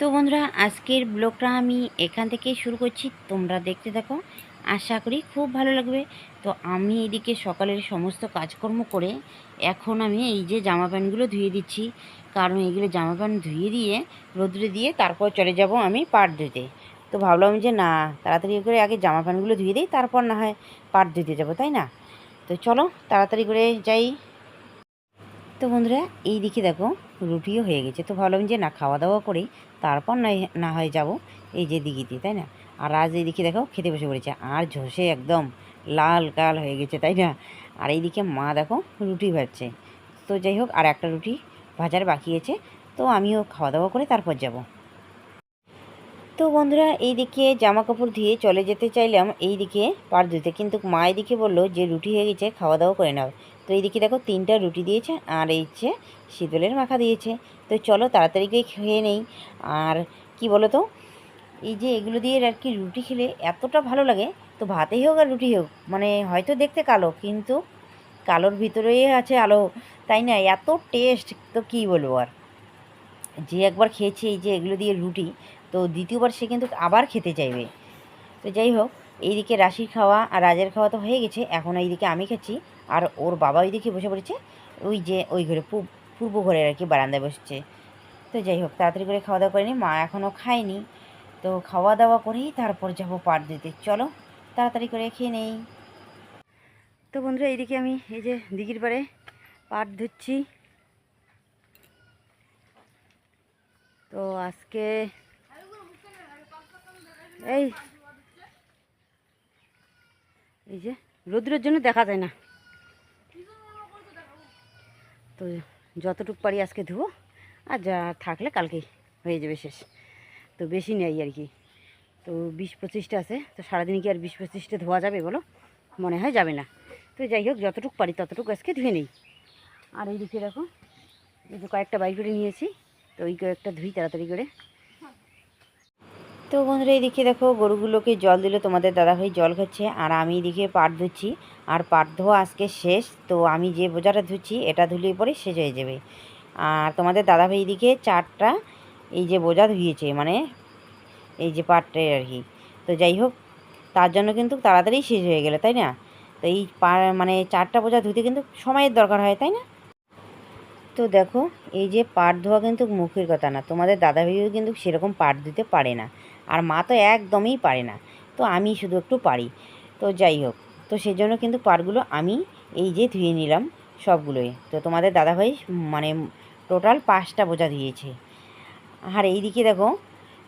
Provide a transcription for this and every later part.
তো বন্ধুরা, আজকের ব্লগটা আমি এখান থেকে শুরু করছি। তোমরা দেখতে থাকো। আশা করি খুব ভালো লাগবে। তো আমি এদিকে সকালের সমস্ত কাজকর্ম করে এখন আমি এই যে জামা প্যান্টগুলো ধুয়ে দিচ্ছি। কারণ এইগুলো জামা প্যান্ট ধুয়ে দিয়ে, রোদ্রে দিয়ে তারপর চলে যাব আমি পাট ধুতে। তো ভাবলাম যে না, তাড়াতাড়ি করে আগে জামা প্যান্টগুলো ধুয়ে দিই, তারপর না হয় পাট ধুতে যাব, তাই না? তো চলো, তাড়াতাড়ি করে যাই। তো বন্ধুরা এই দিকে দেখো, রুটিও হয়ে গেছে। তো ভাবলাম যে না, খাওয়া দাওয়া করেই তারপর না হয় যাব এই যে দিঘিতে, তাই না? আর আজ এইদিকে দেখো খেতে বসে পড়েছে, আর ঝসে একদম লাল কাল হয়ে গেছে, তাই না? আর এইদিকে মা দেখো রুটি ভাজছে। তো যাই হোক, আর একটা রুটি ভাজার বাকি আছে, তো আমিও খাওয়া দাওয়া করে তারপর যাব। তো বন্ধুরা, এইদিকে জামা কাপড় ধুয়ে চলে যেতে চাইলাম, এইদিকে পার ধুতে কিন্তু মা এদিকে বলল যে রুটি হয়ে গেছে, খাওয়া দাওয়া করে নাও। তো এইদিকে দেখো তিনটা রুটি দিয়েছে আর এই যে শীতলের মাখা দিয়েছে। তো চলো তাড়াতাড়ি করে খেয়ে নেই। আর কি বলো তো এই যে এগুলো দিয়ে আর কি রুটি খেলে এতটা ভালো লাগে। তো ভাতেই হোক আর রুটি হোক মানে হয়তো দেখতে কালো, কিন্তু কালোর ভিতরেই আছে আলো, তাই না? এত টেস্ট তো কী বলব আর? যে একবার খেয়েছে এই যে এগুলো দিয়ে রুটি, তো দ্বিতীয়বার সে কিন্তু আবার খেতে চাইবে। তো যাই হোক, এইদিকে রাশির খাওয়া আর রাজের খাওয়া তো হয়ে গেছে, এখন এইদিকে আমি খাচ্ছি। আর ওর বাবা ওইদিকে বসে পড়েছে। ওই যে, ওই ঘরে পূর্ব ঘরে আর কি বারান্দায় বসছে। তো যাই হোক, তাড়াতাড়ি করে খাওয়া দাওয়া করেনি, মা এখনও খায়নি। তো খাওয়া দাওয়া করেই তারপর যাব পাট দিতে। চলো, তাড়াতাড়ি করে খেয়ে নেই। তো বন্ধুরা, এইদিকে আমি এই যে দিঘির পাড়ে পাট ধুচ্ছি তো আজকে এই এই যে, রোদ্রের জন্য দেখা যায় না। তো যতটুকু পারি আজকে ধুবো, আর যা থাকলে কালকেই হয়ে যাবে শেষ। তো বেশি নেই আর কি। তো বিশ পঁচিশটা আছে, তো সারাদিন কি আর বিশ পঁচিশটা ধোয়া যাবে বলো? মনে হয় যাবে না। তো যাই হোক, যতটুকু পারি ততটুকু আজকে ধুয়ে নেই। আর এই দিকে দেখো, এই যে কয়েকটা বাইক করে নিয়েছি, তো ওই কয়েকটা ধুই তাড়াতাড়ি করে। তো বন্ধুরা এইদিকে দেখো, গরুগুলোকে জল দিলে তোমাদের দাদা দাদাভাই জল খাচ্ছে, আর আমি এদিকে পাট ধুচ্ছি। আর পাট ধোয়া আজকে শেষ, তো আমি যে বোঝাটা ধুচ্ছি, এটা ধুলেই পরে শেষ হয়ে যাবে। আর তোমাদের দাদাভাই এদিকে চারটা, এই যে বোঝা ধুয়েছে মানে এই যে পাটটাই আর কি। তো যাই হোক, তার জন্য কিন্তু তাড়াতাড়ি শেষ হয়ে গেলো, তাই না? তো এই মানে চারটা বোঝা ধুতে কিন্তু সময়ের দরকার হয়, তাই না? তো দেখো, এই যে পাট ধোয়া কিন্তু মুখের কথা না, তোমাদের দাদা ভাইও কিন্তু সেরকম পাট দিতে পারে না। আর মা তো একদমই পারে না। তো আমি শুধু একটু পারি। তো যাই হোক, তো সেই জন্য কিন্তু পাটগুলো আমি এই যে ধুয়ে নিলাম সবগুলোই। তো তোমাদের দাদাভাই মানে টোটাল পাঁচটা বোঝা দিয়েছে। আর এইদিকে দেখো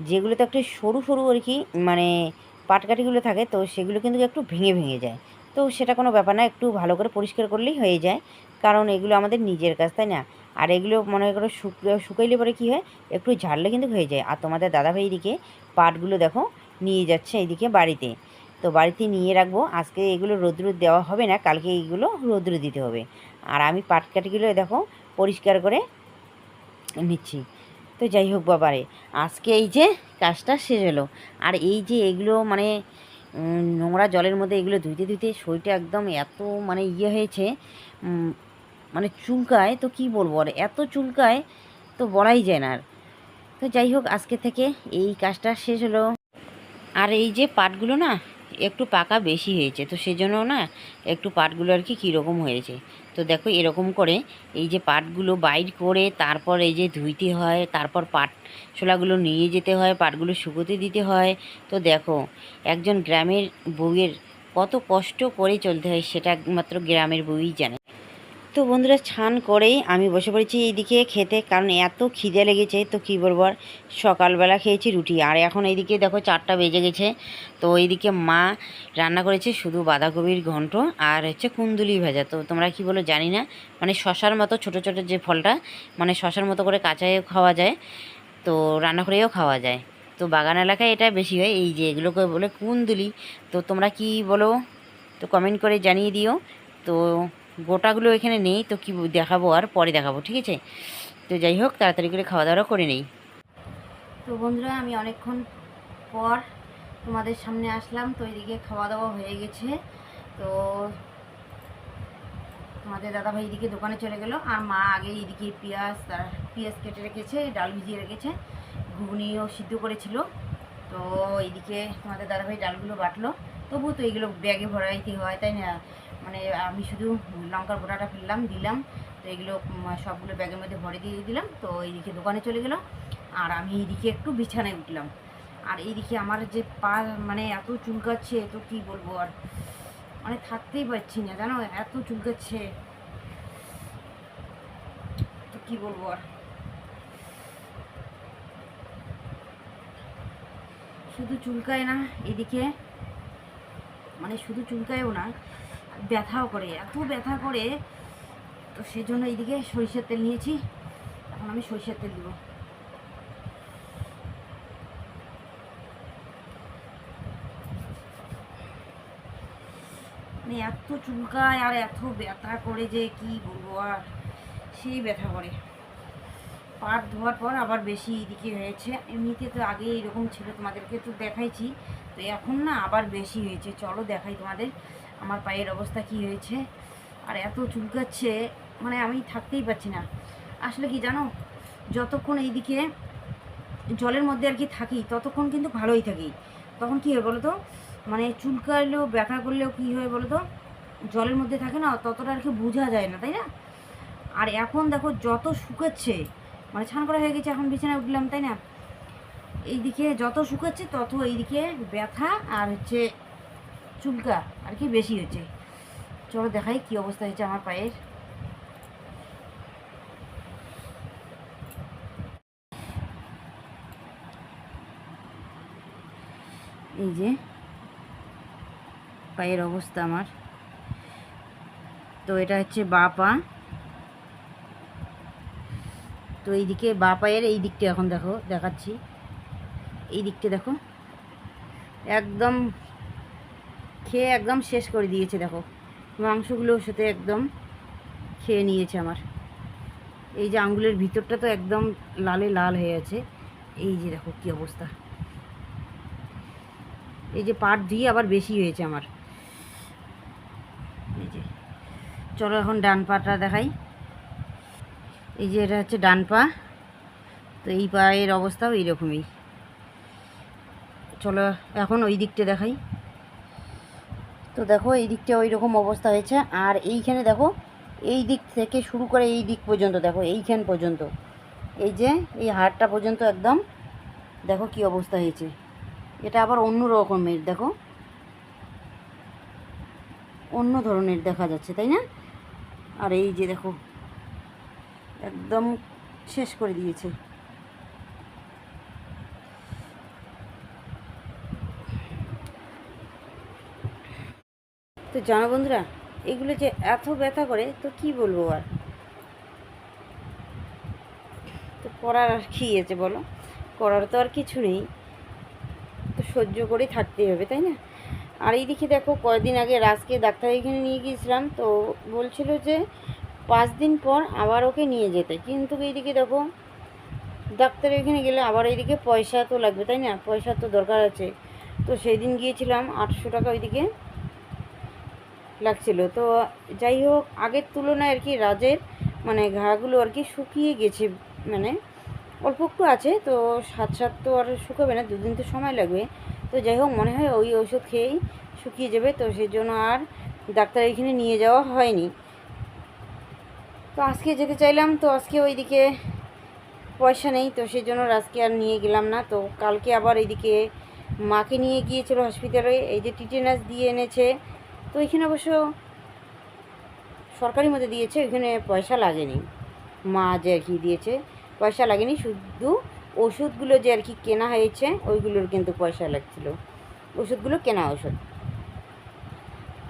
যেগুলো তো একটু সরু সরু আর কি মানে পাটকাঠিগুলো থাকে, তো সেগুলো কিন্তু একটু ভেঙে ভেঙে যায়। তো সেটা কোনো ব্যাপার না, একটু ভালো করে পরিষ্কার করলেই হয়ে যায়। কারণ এগুলো আমাদের নিজের কাজ, তাই না? আর এগুলো মনে করো শুকলে শুকাইলে পরে কী হয়? একটু ঝাড়লে কিন্তু হয়ে যায়। আর তোমাদের দাদাভাই এদিকে পাটগুলো দেখো নিয়ে যাচ্ছে এইদিকে বাড়িতে। তো বাড়িতে নিয়ে রাখব। আজকে এগুলো রোদ্র দেওয়া হবে না, কালকে এইগুলো রোদ্র দিতে হবে। আর আমি পাটকাঠিগুলো দেখো পরিষ্কার করে নিচ্ছি। তো যাই হোক বাবারে, আজকে এই যে কাজটা শেষ হলো। আর এই যে এগুলো মানে নোংরা জলের মধ্যে এগুলো ধুইতে ধুইতে শরীরটা একদম এত মানে ইয়ে হয়েছে মানে চুলকায়, তো কি বলব আর, এত চুলকায় তো বলাই যায় না আর। তো যাই হোক, আজকে থেকে এই কাজটা শেষ হলো। আর এই যে পাটগুলো না একটু পাকা বেশি হয়েছে। তো সেজন্য না একটু পাটগুলো আর কি কীরকম হয়েছে। তো দেখো এরকম করে এই যে পাটগুলো বাইর করে তারপর এই যে ধুইতে হয়, তারপর পাট ছোলাগুলো নিয়ে যেতে হয়, পাটগুলো শুকোতে দিতে হয়। তো দেখো একজন গ্রামের বউয়ের কত কষ্ট করে চলতে হয় সেটা একমাত্র গ্রামের বউই জানে। তো বন্ধুরা ছান করেই আমি বসে পড়েছি এইদিকে খেতে, কারণ এত খিদে লেগেছে, তো কী বলব আর? সকালবেলা খেয়েছি রুটি, আর এখন এইদিকে দেখো চারটা বেজে গেছে, তো এইদিকে মা রান্না করেছে শুধু বাঁধাকপির ঘন্ট আর হচ্ছে কুন্দুলি ভেজা। তো তোমরা কি বলো জানি না মানে শশার মতো ছোট ছোট যে ফলটা মানে শশার মতো করে কাঁচাইও খাওয়া যায়, তো রান্না করেও খাওয়া যায়। তো বাগান এলাকায় এটা বেশি হয়, এই যে এগুলোকে বলে কুন্দুলি। তো তোমরা কি বলো, তো কমেন্ট করে জানিয়ে দিও। তো গোটাগুলো এখানে নেই, তো কি দেখাবো আর পরে দেখাবো, ঠিক আছে? তো যাই হোক, তাড়াতাড়ি করে খাওয়া দাওয়া করে নেই। তো বন্ধুরা, আমি অনেকক্ষণ পর তোমাদের সামনে আসলাম, তো এদিকে খাওয়া দাওয়া হয়ে গেছে। তো তোমাদের দাদাভাই এদিকে দোকানে চলে গেল, আর মা আগে এদিকে পেঁয়াজ, তার পেঁয়াজ কেটে রেখেছে, ডাল ভিজিয়ে রেখেছে, ঘুগনিও সিদ্ধ করেছিল। তো এইদিকে তোমাদের দাদাভাই ডালগুলো বাটলো তবু তো এগুলো ব্যাগে ভরাইতে হয়, তাই না? মানে আমি শুধু লঙ্কার গোটাটা ফেললাম, দিলাম। তো এগুলো সবগুলো ব্যাগের মধ্যে ভরে দিয়ে দিলাম। তো এইদিকে দোকানে চলে গেল। আর আমি এইদিকে একটু বিছানায় উঠলাম। আর এইদিকে আমার যে পা মানে এত চুলকাচ্ছে তো কি বলব আর? মানে থাকতেই পারছি না, জানো? এত চুলকাচ্ছে। তো কি বলব আর? শুধু চুলকায় না, এদিকে মানে শুধু চুলকায়ও না ব্যথাও করে, এত ব্যথা করে। তো সেজন্য এইদিকে সরিষার তেল নিয়েছি। এখন আমি সরিষার তেল দিব। মানে এত চুলকায় আর এত ব্যথা করে যে কি বলব আর, সেই ব্যথা করে। পাট ধোয়ার পর আবার বেশি এদিকে হয়েছে। এমনিতে তো আগে এরকম ছিল তোমাদেরকে তো দেখাইছি। তো এখন না আবার বেশি হয়েছে। চলো দেখাই তোমাদের। আমার পায়ের অবস্থা কি হয়েছে? আর এত চুলকাচ্ছে মানে আমি থাকতেই পারছি না। আসলে কি জানো? যতক্ষণ এইদিকে জলের মধ্যে আর কি থাকি, ততক্ষণ কিন্তু ভালোই থাকি। তখন কী হয় বলো তো মানে চুলকালেও, ব্যথা করলেও কী হয় বলো তো জলের মধ্যে থাকে না, ততটা আর কি বোঝা যায় না, তাই না? আর এখন দেখো যত শুকাচ্ছে মানে ছান করা হয়ে গেছে, এখন বিছানায় উঠলাম, তাই না? এইদিকে যত শুকাচ্ছে, তত এইদিকে ব্যথা আর হচ্ছে চুলকা, আর কি বেশি হচ্ছে চলো দেখাই কি অবস্থা হয়েছে আমার পায়ের। এই যে, পায়ের অবস্থা আমার। তো এটা হচ্ছে বা পা। তো এইদিকে বা পায়ের এই দিকটা এখন দেখো, দেখাচ্ছি। এই দিকটা দেখো। একদম খেয়ে একদম শেষ করে দিয়েছে, দেখো। মাংসগুলোর সাথে একদম খেয়ে নিয়েছে আমার। এই যে আঙ্গুলের ভিতরটা তো একদম লালে লাল হয়ে আছে। এই যে দেখো কী অবস্থা। এই যে পাট দিয়ে আবার বেশি হয়েছে আমার। এই যে, চলো এখন ডান পাটা দেখাই। এই যে এটা হচ্ছে ডান পা। তো এই পায়ের অবস্থাও এইরকমই। চলো এখন ওই দিকটা দেখাই। তো দেখো, এই দিকটা ওই রকম অবস্থা হয়েছে। আর এইখানে দেখো, এই দিক থেকে শুরু করে এই দিক পর্যন্ত, দেখো, এইখান পর্যন্ত। এই যে, এই হাড়টা পর্যন্ত একদম, দেখো কি অবস্থা হয়েছে। এটা আবার অন্য রকমের, দেখো। অন্য ধরনের দেখা যাচ্ছে, তাই না? আর এই যে দেখো, একদম শেষ করে দিয়েছে। তো জানো বন্ধুরা, এগুলো যে এত ব্যথা করে, তো কি বলব আর? তো করার আর কী আছে বলো? করার তো আর কিছু নেই। তো সহ্য করে থাকতেই হবে, তাই না? আর এইদিকে দেখো, কয়েকদিন আগে রাজকে ডাক্তার এখানে নিয়ে গিয়েছিলাম, তো বলছিল যে পাঁচ দিন পর আবার ওকে নিয়ে যেতে। কিন্তু এইদিকে দেখো ডাক্তার এখানে গেলে আবার এইদিকে পয়সা তো লাগবে, তাই না? পয়সা তো দরকার আছে। তো সেই দিন গিয়েছিলাম, আটশো টাকা ওইদিকে লাগছিল। তো যাই হোক, আগের তুলনায় আর কি রাজের মানে ঘাগুলো আর কি শুকিয়ে গেছে মানে অল্প একটু আছে, তো সাত সাত তো আর শুকাবে না, দুদিন তো সময় লাগবে। তো যাই হোক, মনে হয় ওই ওষুধ খেয়েই শুকিয়ে যাবে, তো সেই জন্য আর ডাক্তার এখানে নিয়ে যাওয়া হয়নি। তো আজকে যেতে চাইলাম, তো আজকে ওইদিকে পয়সা নেই, তো সেই জন্য আজকে আর নিয়ে গেলাম না। তো কালকে আবার এইদিকে মাকে নিয়ে গিয়েছিল হসপিটালে, এই যে টিটেনাস দিয়ে এনেছে তো এখানে অবশ্য সরকারি মধ্যে দিয়েছে ওইখানে পয়সা লাগেনি। মা যে আর কি দিয়েছে, পয়সা লাগেনি, শুধু ওষুধগুলো যে আর কি কেনা হয়েছে, ওইগুলোর কিন্তু পয়সা লাগছিল। ওষুধগুলো কেনা ওষুধ।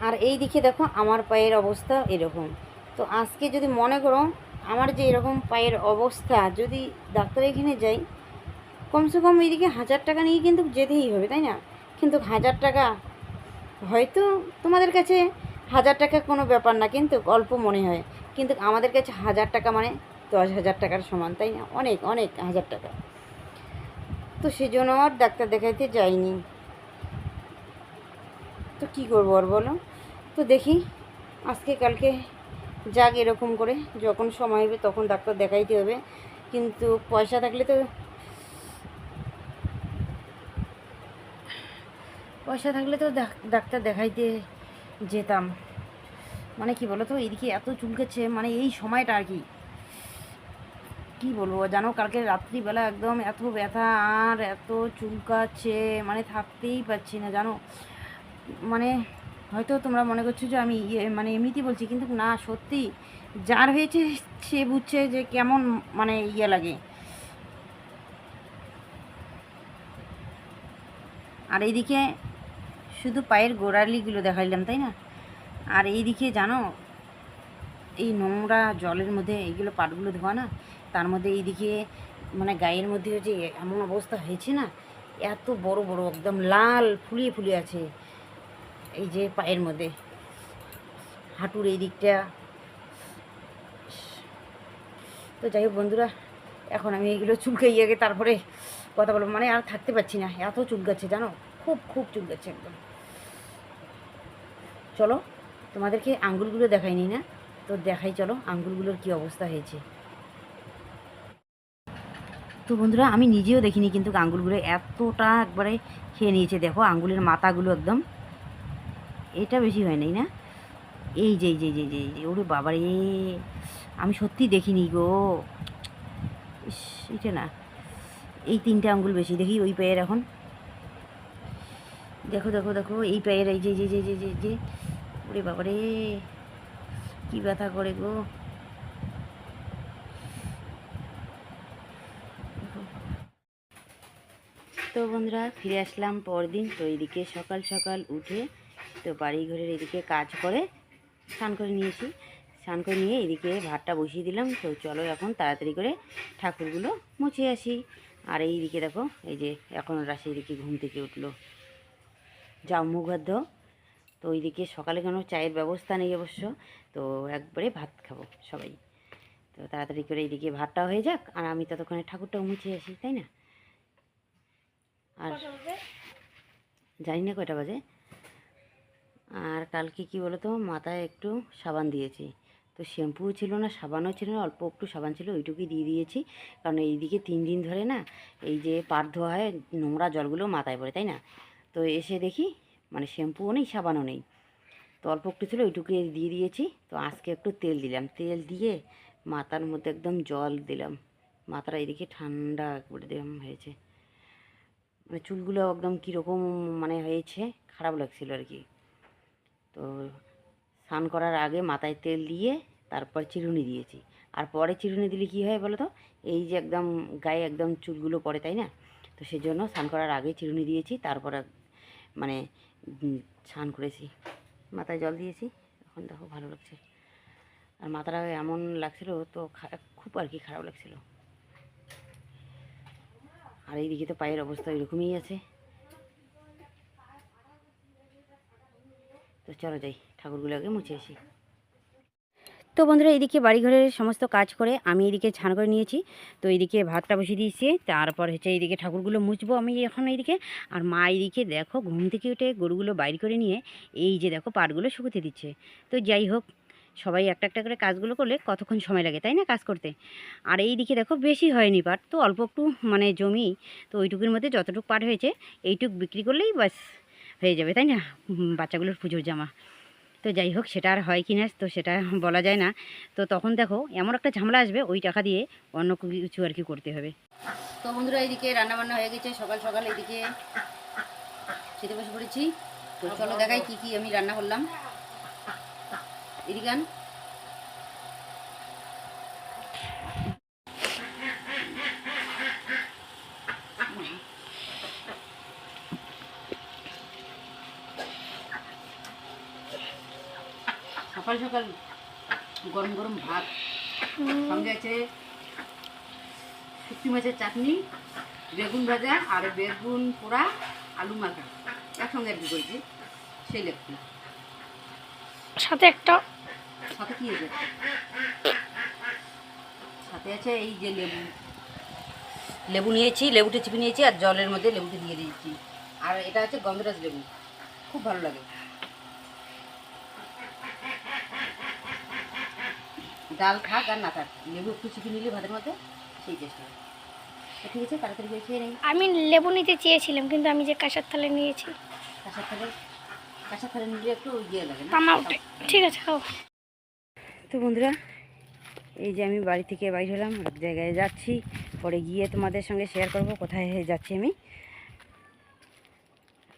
আর এই দিকে দেখো, আমার পায়ের অবস্থা এরকম। তো আজকে যদি মনে করো, আমার যে এরকম পায়ের অবস্থা, যদি ডাক্তার এখানে যাই, কমসে কম এইদিকে হাজার টাকা নিয়ে কিন্তু যেতেই হবে, তাই না? কিন্তু হাজার টাকা হয়তো তোমাদের কাছে হাজার টাকা কোনো ব্যাপার না, কিন্তু অল্প মনে হয়। কিন্তু আমাদের কাছে হাজার টাকা মানে দশ হাজার টাকার সমান, তাই না? অনেক অনেক হাজার টাকা। তো সেজন্য আর ডাক্তার দেখাইতে যাইনি। তো কী করব আর বলো? তো দেখি, আজকে কালকে যাক এরকম করে, যখন সময় হবে তখন ডাক্তার দেখাইতে হবে। কিন্তু পয়সা থাকলে তো পয়সা থাকলে তো ডাক- ডাক্তার দেখাইতে যেতাম। মানে কি বলো তো এদিকে এত চুলকেছে মানে এই সময়টা আর কি। কী বলব, জানো, কালকে রাত্রিবেলা একদম এত ব্যথা আর এত চুলকাচ্ছে মানে থাকতেই পারছি না, জানো। মানে হয়তো তোমরা মনে করছ যে আমি ইয়ে মানে এমনিতেই বলছি, কিন্তু না, সত্যি যার হয়েছে সে বুঝছে যে কেমন মানে ইয়ে লাগে। আর এইদিকে শুধু পায়ের গোড়ালিগুলো দেখাইলাম, তাই না? আর এইদিকে জানো, এই নোংরা জলের মধ্যে এইগুলো পাটগুলো ধোয়া না, তার মধ্যে এইদিকে মানে গায়ের মধ্যে যে এমন অবস্থা হয়েছে না, এত বড় বড়, একদম লাল ফুলিয়ে ফুলিয়ে আছে এই যে পায়ের মধ্যে। হাঁটুর এই দিকটা। তো যাই হোক বন্ধুরা, এখন আমি চুলকাই আগে, তারপরে কথা বলব। মানে আর থাকতে পারছি না, এত চুল চুলকাচ্ছে জানো? খুব খুব চুল চুলকাচ্ছে একদম। চলো তোমাদেরকে আঙ্গুলগুলো দেখাইনি না তো দেখাই চলো আঙ্গুলগুলোর কি অবস্থা হয়েছে তো বন্ধুরা আমি নিজেও দেখিনি কিন্তু আঙ্গুলগুলো এতটা একবারে খেয়ে নিয়েছে দেখো আঙ্গুলের মাথাগুলো একদম এটা বেশি হয় নাই না এই যে যে যে, যে যে ওরে বাবারে আমি সত্যি দেখিনি গো ইস, এটা না এই তিনটে আঙ্গুল বেশি দেখি ওই পায়ের এখন দেখো দেখো দেখো এই পায়ের এই যে এই যে যে যে যে ওরে বাবারে, কি ব্যথা করে গো। তো বন্ধুরা, ফিরে আসলাম পরদিন, তো এদিকে সকাল সকাল উঠে তো বাড়ি ঘরের এদিকে কাজ করে স্নান করে নিয়েছি। স্নান করে নিয়ে এদিকে ভাতটা বসিয়ে দিলাম, তো চলো এখন তাড়াতাড়ি করে ঠাকুরগুলো মুছে আসি। আর এইদিকে দেখো, এই যে এখন রাশি এদিকে ঘুম থেকে উঠল। যাও মুখ হাত। তো ওইদিকে সকালে কোনো চায়ের ব্যবস্থা নেই অবশ্য। তো একবারে ভাত খাব সবাই। তো তাড়াতাড়ি করে এইদিকে ভাতটা হয়ে যাক আর আমি ততক্ষণে ঠাকুরটাও মুছে আসি তাই না? আর জানি না কয়টা বাজে। আর কালকে কি বলো তো মাথায় একটু সাবান দিয়েছি। তো শ্যাম্পুও ছিল না সাবানও ছিল না অল্প একটু সাবান ছিল ওইটুকুই দিয়ে দিয়েছি। কারণ এইদিকে তিন দিন ধরে না এই যে পাট ধোয়া হয় নোংরা জলগুলো মাথায় পড়ে তাই না? তো এসে দেখি মানে শ্যাম্পুও নেই, সাবানও নেই। তো অল্প একটু ছিল ওইটুকু দিয়ে দিয়েছি। তো আজকে একটু তেল দিলাম। তেল দিয়ে মাথার মধ্যে একদম জল দিলাম। মাথাটা এদিকে ঠান্ডা করে দিলাম হয়েছে। মানে চুলগুলো একদম কীরকম মানে হয়েছে, খারাপ লাগছিল আর কি। তো স্নান করার আগে মাথায় তেল দিয়ে তারপর চিরুনি দিয়েছি। আর পরে চিরুনি দিলে কী হয় বলো তো? এই যে একদম গায়ে একদম চুলগুলো পড়ে, তাই না? তো সেজন্য স্নান করার আগে চিরুনি দিয়েছি, তারপর মানে স্নান করেছি। মাথায় জল দিয়েছি, এখন দেখো ভালো লাগছে। আর মাথাটা এমন লাগছিল তো খুব আর কি খারাপ লাগছিল। আর এইদিকে তো পায়ের অবস্থা এরকমই আছে। তো চলো যাই ঠাকুরগুলো আগে মুছে আসি। তো বন্ধুরা এইদিকে বাড়িঘরের সমস্ত কাজ করে আমি এদিকে ছান করে নিয়েছি। তো এইদিকে ভাতটা বসিয়ে দিয়েছি, তারপর হচ্ছে এইদিকে ঠাকুরগুলো মুছবো আমি এখন এইদিকে আর মা এইদিকে দেখো, ঘুম থেকে উঠে গরুগুলো বাইর করে নিয়ে এই যে দেখো পাটগুলো শুকোতে দিচ্ছে। তো যাই হোক, সবাই একটা একটা করে কাজগুলো করলে কতক্ষণ সময় লাগে, তাই না কাজ করতে? আর এই দিকে দেখো বেশি হয়নি পাট, তো অল্প একটু মানে জমি, তো ওইটুকুর মধ্যে যতটুকু পাট হয়েছে, এইটুক বিক্রি করলেই বাস হয়ে যাবে, তাই না? বাচ্চাগুলোর পুজোর জামা। তো যাই হোক, সেটা আর হয় কি না, তো সেটা বলা যায় না। তো তখন দেখো, এমন একটা ঝামেলা আসবে, ওই টাকা দিয়ে অন্য কিছু আর কি করতে হবে। তো বন্ধুরা, এইদিকে রান্নাবান্না হয়ে গেছে, সকাল সকাল এইদিকে খেতে বসে পড়েছি। তো চলো দেখাই কি কি আমি রান্না করলাম। এদিকে সকাল সকাল গরম গরম ভাত সঙ্গে আছে শুক্তি মাছের চাটনি বেগুন ভাজা আর বেগুন পোড়া আলু মাখা। একসঙ্গে আর কি করেছি সেই লেগছে সাথে একটা সাথে কি আছে? সাথে আছে এই যে লেবু। লেবু নিয়েছি লেবুটা চিপে নিয়েছি আর জলের মধ্যে লেবুটা দিয়ে দিয়েছি। আর এটা হচ্ছে গন্ধরাজ লেবু। খুব ভালো লাগে। ডাল থাক আর না থাক লেবু একটু চিপে নিলে ভাতের মধ্যে সেই চেষ্টা তো ঠিক আছে তাড়াতাড়ি করে খেয়ে নেই। আমি লেবু নিতে চেয়েছিলাম কিন্তু আমি যে কাঁসার থালে নিয়েছি। কাঁসার থালে কাঁসার থালে নিলে একটু ইয়ে লাগে না? তামা উঠে ঠিক আছে খাও। তো বন্ধুরা এই যে আমি বাড়ি থেকে বাইর হলাম এক জায়গায় যাচ্ছি পরে গিয়ে তোমাদের সঙ্গে শেয়ার করব কোথায় হয়ে যাচ্ছি আমি।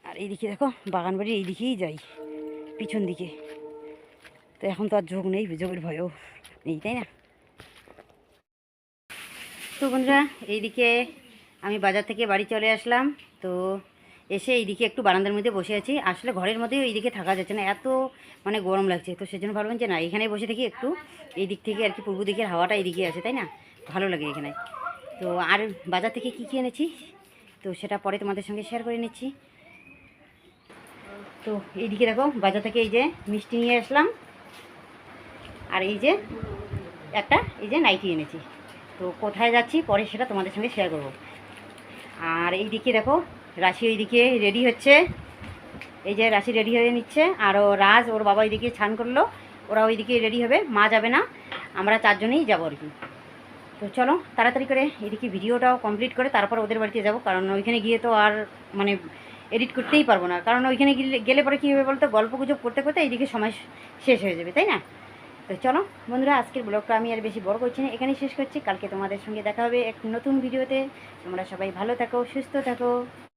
আর এইদিকে দেখো বাগান বাড়ির এই দিকেই যাই পিছন দিকে। তো এখন তো আর যোগ নেই যোগের ভয়ও। নেই তাই না? তো বন্ধুরা, এইদিকে আমি বাজার থেকে বাড়ি চলে আসলাম। তো এসে এইদিকে একটু বারান্দার মধ্যে বসে আছি। আসলে ঘরের মধ্যেও এইদিকে থাকা যাচ্ছে না, এত মানে গরম লাগছে। তো সেজন্য ভাবলাম যে না এখানে বসে থাকি একটু। এই দিক থেকে আর কি পূর্ব দিকের হাওয়াটা এইদিকে আছে, তাই না? ভালো লাগে এখানে। তো আর বাজার থেকে কী কী এনেছি? তো সেটা পরে তোমাদের সঙ্গে শেয়ার করে নিচ্ছি। তো এইদিকে দেখো, বাজার থেকে এই যে মিষ্টি নিয়ে আসলাম। আর এই যে একটা এই যে নাইটি এনেছি। তো কোথায় যাচ্ছি পরে সেটা তোমাদের সঙ্গে শেয়ার করব। আর এই দিকে দেখো, রাশি ওই দিকে রেডি হচ্ছে। এই যে রাশি রেডি হয়ে নিচ্ছে। আর ও রাজ, ওর বাবা ওইদিকে ছান করল। ওরা ওইদিকে রেডি হবে, মা যাবে না। আমরা চারজনেই যাব আর কি। তো চলো, তাড়াতাড়ি করে এদিকে ভিডিওটাও কমপ্লিট করে তারপর ওদের বাড়িতে যাব। কারণ ওইখানে গিয়ে তো আর মানে এডিট করতেই পারব না। কারণ ওইখানে গেলে গেলে পরে কী হবে বলতো? গল্প গুজব করতে করতে এইদিকে সময় শেষ হয়ে যাবে, তাই না? তো চলো, বন্ধুরা, আজকের ব্লগটা আমি আর বেশি বড় করছি না। এখানেই শেষ করছি। কালকে তোমাদের সঙ্গে দেখা হবে এক নতুন ভিডিওতে। তোমরা সবাই ভালো থাকো, সুস্থ থাকো।